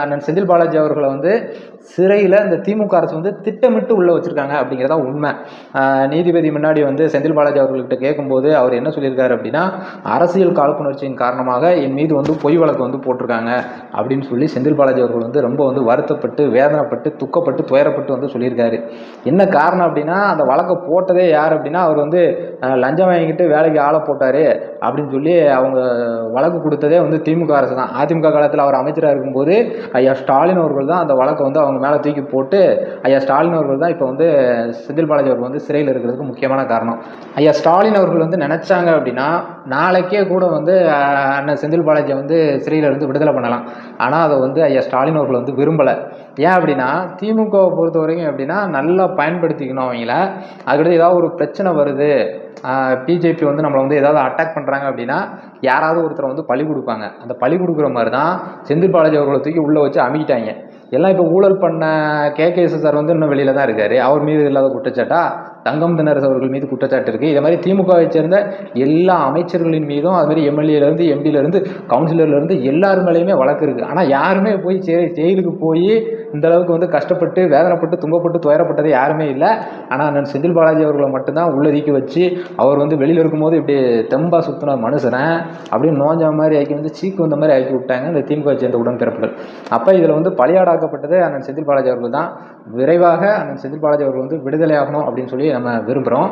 அண்ணன் செந்தில் பாலாஜி அவர்களை வந்து சிறையில் இந்த திமுக அரசு வந்து திட்டமிட்டு உள்ளே வச்சுருக்காங்க அப்படிங்கிறதா உண்மை. நீதிபதி முன்னாடி வந்து செந்தில் பாலாஜி அவர்கள்கிட்ட கேட்கும்போது அவர் என்ன சொல்லியிருக்காரு அப்படின்னா அரசியல் காழ்ப்புணர்ச்சியின் காரணமாக என் மீது வந்து பொய் வழக்கு வந்து போட்டிருக்காங்க அப்படின்னு சொல்லி செந்தில் பாலாஜி அவர்கள் வந்து ரொம்ப வந்து வருத்தப்பட்டு வேதனைப்பட்டு துக்கப்பட்டு துயரப்பட்டு வந்து சொல்லியிருக்காரு. என்ன காரணம் அப்படின்னா அந்த வழக்கை போட்டதே யார் அப்படின்னா அவர் வந்து லஞ்சம் வாங்கிட்டு வேலைக்கு ஆளை போட்டார் அப்படின்னு சொல்லி அவங்க வழக்கு கொடுத்ததே வந்து திமுக அரசு தான் அதிமுக காலத்தில் அவர் அமைச்சராக இருக்கும்போது ஐயா ஸ்டாலின் அவர்கள் தான் அந்த வழக்கை வந்து அவங்க மேலே தூக்கி போட்டு ஐயா ஸ்டாலின் அவர்கள் தான் இப்போ வந்து செந்தில் பாலாஜி அவர்கள் வந்து சிறையில் இருக்கிறதுக்கு முக்கியமான காரணம். ஐயா ஸ்டாலின் அவர்கள் வந்து நினச்சாங்க அப்படின்னா நாளைக்கே கூட வந்து அண்ணன் செந்தில் பாலாஜியை வந்து சிறையில் இருந்து விடுதலை பண்ணலாம். ஆனால் அதை வந்து ஐயா ஸ்டாலின் அவர்கள் வந்து விரும்பலை. ஏன் அப்படின்னா திமுகவை பொறுத்த வரைக்கும் எப்படின்னா நல்லா பயன்படுத்திக்கணும் அவங்கள. அதுக்கடுத்து ஏதாவது ஒரு பிரச்சனை வருது. பிஜேபி வந்து நம்மளை வந்து ஏதாவது அட்டாக் பண்ணுறாங்க அப்படின்னா யாராவது ஒருத்தரை வந்து பழி கொடுப்பாங்க. அந்த பழி கொடுக்குற மாதிரி தான் செந்தில் பாலாஜி அவர்களை தூக்கி உள்ளே வச்சு அமுக்கிட்டாங்க. எல்லாம் இப்போ ஊழல் பண்ண கே கே சார் வந்து இன்னும் வெளியில தான் இருக்கார். அவர் மீது இல்லாத குற்றச்சாட்டா தங்கம் தினரசு அவர்கள் மீது குற்றச்சாட்டு இருக்குது இதே மாதிரி திமுகவை சேர்ந்த எல்லா அமைச்சர்களின் மீதும் அது மாதிரி எம்எல்ஏலேருந்து எம்பியிலேருந்து கவுன்சிலர்லேருந்து எல்லார் மேலேயுமே வழக்கு இருக்குது ஆனால் யாருமே போய் ஜெயிலுக்கு போய் இந்த அளவுக்கு வந்து கஷ்டப்பட்டு வேதனைப்பட்டு துன்பப்பட்டு துயரப்பட்டது யாருமே இல்லை. ஆனால் அண்ணன் செந்தில் பாலாஜி அவர்களை மட்டும்தான் உள்ளதுக்கி வச்சு அவர் வந்து வெளியில் இருக்கும்போது இப்படி தெம்பா சுற்றின மனுஷனை அப்படியே நோஞ்ச மாதிரி ஆக்கி வந்து சீக்கு வந்த மாதிரி ஆக்கி விட்டாங்க இந்த திமுக சேர்ந்த உடன்பிறப்புகள். அப்போ இதில் வந்து பலியாடாக்கப்பட்டது அண்ணன் செந்தில் பாலாஜி அவர்கள் தான். விரைவாக அண்ணன் செந்தில் பாலாஜி அவர்கள் வந்து விடுதலை ஆகணும் அப்படின்னு சொல்லி நம்ம விரும்புகிறோம்